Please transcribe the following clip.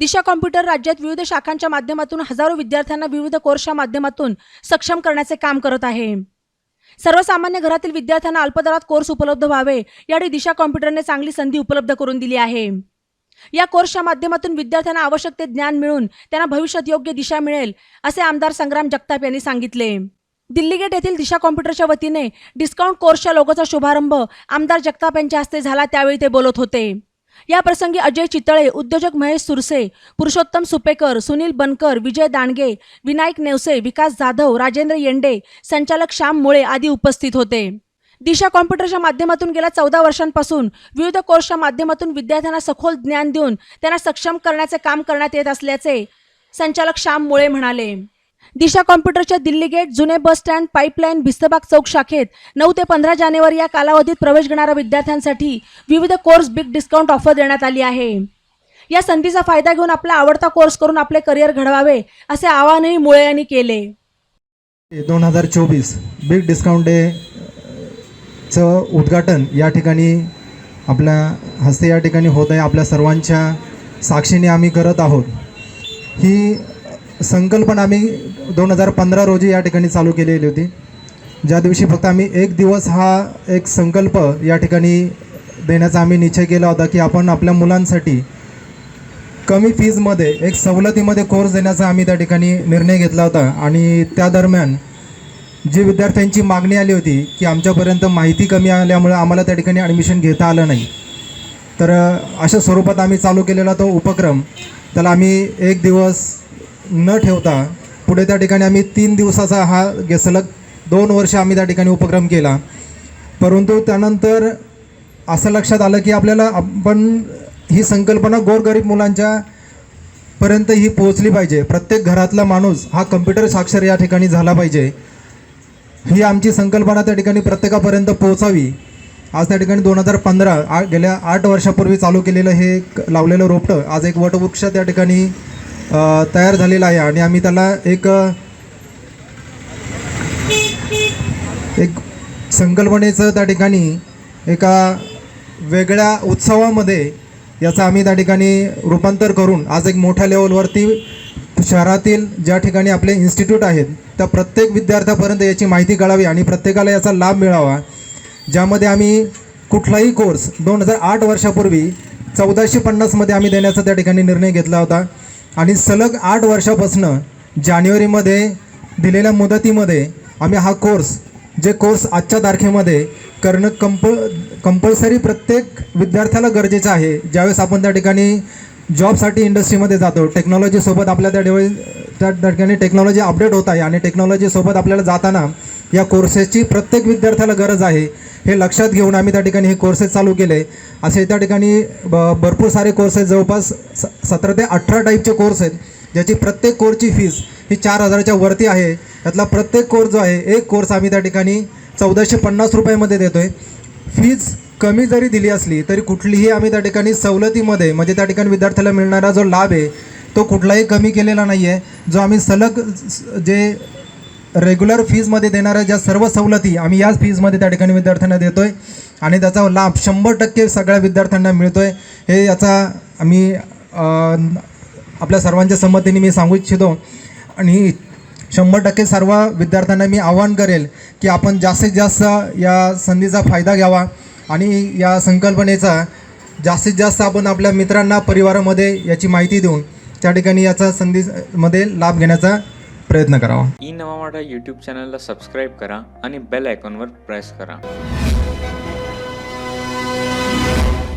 दिशा computer राज्यात विविध शाखांच्या माध्यमातून हजारो विद्यार्थ्यांना विविध कोर्सच्या माध्यमातून सक्षम करण्याचे काम करत आहे. सर्वसामान्य घरातील विद्यार्थ्यांना अल्पदरात कोर्स उपलब्ध व्हावे यासाठी दिशा कॉम्प्युटरने चांगली संधी उपलब्ध करून दिली आहे. या कोर्सच्या माध्यमातून विद्यार्थ्यांना आवश्यक ते ज्ञान मिळून त्यांना भविष्यात योग्य दिशा मिळेल असे आमदार संग्राम जगताप यांनी सांगितले. दिल्ली गेट येथील दिशा कॉम्प्युटरच्या वतीने डिस्काउंट कोर्सच्या लोगोचा शुभारंभ आमदार जगताप यांच्या हस्ते झाला त्यावेळी ते बोलत होते. याप्रसंगी अजय चितळे उद्योजक महेश सुरसे पुरुषोत्तम सुपेकर सुनील बनकर विजय दांडगे विनायक नेवसे विकास जाधव राजेंद्र येंडे संचालक श्याम मुळे आदी उपस्थित होते. दिशा कॉम्प्युटरच्या माध्यमातून गेल्या चौदा वर्षांपासून विविध कोर्सच्या माध्यमातून विद्यार्थ्यांना सखोल ज्ञान देऊन त्यांना सक्षम करण्याचे काम करण्यात येत असल्याचे संचालक श्याम मुळे म्हणाले. दिशा कॉम्प्युटरच्या दिल्ली गेट जुने बस स्टँड पाईपलाईन भिस्तबाग चौक शाखेत नऊ ते पंधरा जानेवारी या कालावधीत प्रवेश घेणाऱ्या विद्यार्थ्यांसाठी विविध कोर्स बिग डिस्काउंट ऑफर देण्यात आली आहे. या संधीचा फायदा घेऊन आपला आवडता कोर्स करून आपले करिअर घडवावे असे आवाहनही मुळे यांनी केले. दोन हजार चोवीस बिग डिस्काउंट डेचं उद्घाटन या ठिकाणी आपल्या हस्ते या ठिकाणी होत आहे. आपल्या सर्वांच्या साक्षीने आम्ही करत आहोत. ही संकल्पना आम्ही दोन हजार पंधरा रोजी या ठिकाणी चालू केलेली होती. ज्या दिवशी फक्त आम्ही एक दिवस हा एक संकल्प या ठिकाणी देण्याचा आम्ही निश्चय केला होता की आपण आपल्या मुलांसाठी कमी फीजमध्ये एक सवलतीमध्ये कोर्स देण्याचा आम्ही त्या ठिकाणी निर्णय घेतला होता. आणि त्या दरम्यान जी विद्यार्थ्यांची मागणी आली होती की आमच्यापर्यंत माहिती कमी आल्यामुळे आम्हाला त्या ठिकाणी ॲडमिशन घेता आलं नाही. तर अशा स्वरूपात आम्ही चालू केलेला तो उपक्रम त्याला आम्ही एक दिवस न ठेवता पुढे त्या ठिकाणी आम्ही तीन दिवसाचा हा गे- सलग दोन वर्ष आम्ही त्या ठिकाणी उपक्रम केला. परंतु त्यानंतर असं लक्षात आलं की आपल्याला आपण ही संकल्पना गोरगरीब मुलांच्या पर्यंत ही पोहोचली पाहिजे. प्रत्येक घरातला माणूस हा कम्प्युटर साक्षर या ठिकाणी झाला पाहिजे. ही आमची संकल्पना त्या ठिकाणी प्रत्येकापर्यंत पोहोचावी. आज त्या ठिकाणी दोन हजार पंधरा आ गेल्या आठ वर्षापूर्वी चालू केलेलं हे लावलेलं रोपटं आज एक वटवृक्ष त्या ठिकाणी तयार झालेला आहे आणि आम्ही त्याला एक एक संकल्पनेचं त्या ठिकाणी एका वेगळ्या उत्सवामध्ये याचं आम्ही त्या ठिकाणी रूपांतर करून आज एक मोठ्या लेवलवरती शहरातील ज्या ठिकाणी आपले इन्स्टिट्यूट आहेत त्या प्रत्येक विद्यार्थ्यापर्यंत याची माहिती कळावी आणि प्रत्येकाला याचा लाभ मिळावा. ज्यामध्ये आम्ही कुठलाही कोर्स दोन हजार आठ वर्षापूर्वी चौदाशे पन्नासमध्ये आम्ही देण्याचा त्या ठिकाणी निर्णय घेतला होता. आणि सलग आठ वर्षापासनं जानेवारीमध्ये दिलेल्या मुदतीमध्ये आम्ही हा कोर्स जे कोर्स आजच्या तारखेमध्ये करणं कंप कंपल्सरी प्रत्येक विद्यार्थ्याला गरजेचं आहे. ज्यावेळेस आपण त्या ठिकाणी जॉबसाठी इंडस्ट्रीमध्ये जातो टेक्नॉलॉजीसोबत आपल्या त्या ठिकाणी त्या ठिकाणी टेक्नॉलॉजी अपडेट होत आहे आणि टेक्नॉलॉजीसोबत आपल्याला जाताना या कोर्सेसची प्रत्येक विद्यार्थ्याला गरज आहे. हे लक्षात घेऊन आम्ही त्या ठिकाणी हे कोर्सेस चालू केले. असे त्या ठिकाणी ब भरपूर सारे कोर्सेस जवळपास स सतरा ते अठरा टाईपचे कोर्स आहेत. ज्याची प्रत्येक कोर्सची फीस ही चार हजाराच्या वरती आहे. त्यातला प्रत्येक कोर्स जो आहे एक कोर्स आम्ही त्या ठिकाणी चौदाशे पन्नास रुपयामध्ये देतो आहे फीज कमी जरी दिली असली तरी कुठलीही आम्ही त्या ठिकाणी सवलतीमध्ये म्हणजे त्या ठिकाणी विद्यार्थ्याला मिळणारा जो लाभ आहे तो कुठलाही कमी केलेला नाही आहे जो आम्ही सलग जे रेग्युलर फीजमध्ये देणाऱ्या ज्या सर्व सवलती आम्ही याच फीजमध्ये त्या ठिकाणी विद्यार्थ्यांना देतो आहे आणि त्याचा लाभ शंभर टक्के सगळ्या विद्यार्थ्यांना मिळतो आहे हे याचा आम्ही आपल्या सर्वांच्या संमतीने मी सांगू इच्छितो आणि शंभर टक्के सर्व विद्यार्थ्यांना मी आवाहन करेल की आपण जास्तीत जास्त या संधीचा फायदा घ्यावा आणि या संकल्पनेचा जास्तीत जास्त आपण आपल्या मित्रांना परिवारामध्ये याची माहिती देऊन त्या ठिकाणी याचा संधीमध्ये लाभ घेण्याचा प्रयत्न करावा. ई नवा वाटा यूट्यूब चॅनलला सबस्क्राईब करा आणि बेल आयकॉनवर प्रेस करा.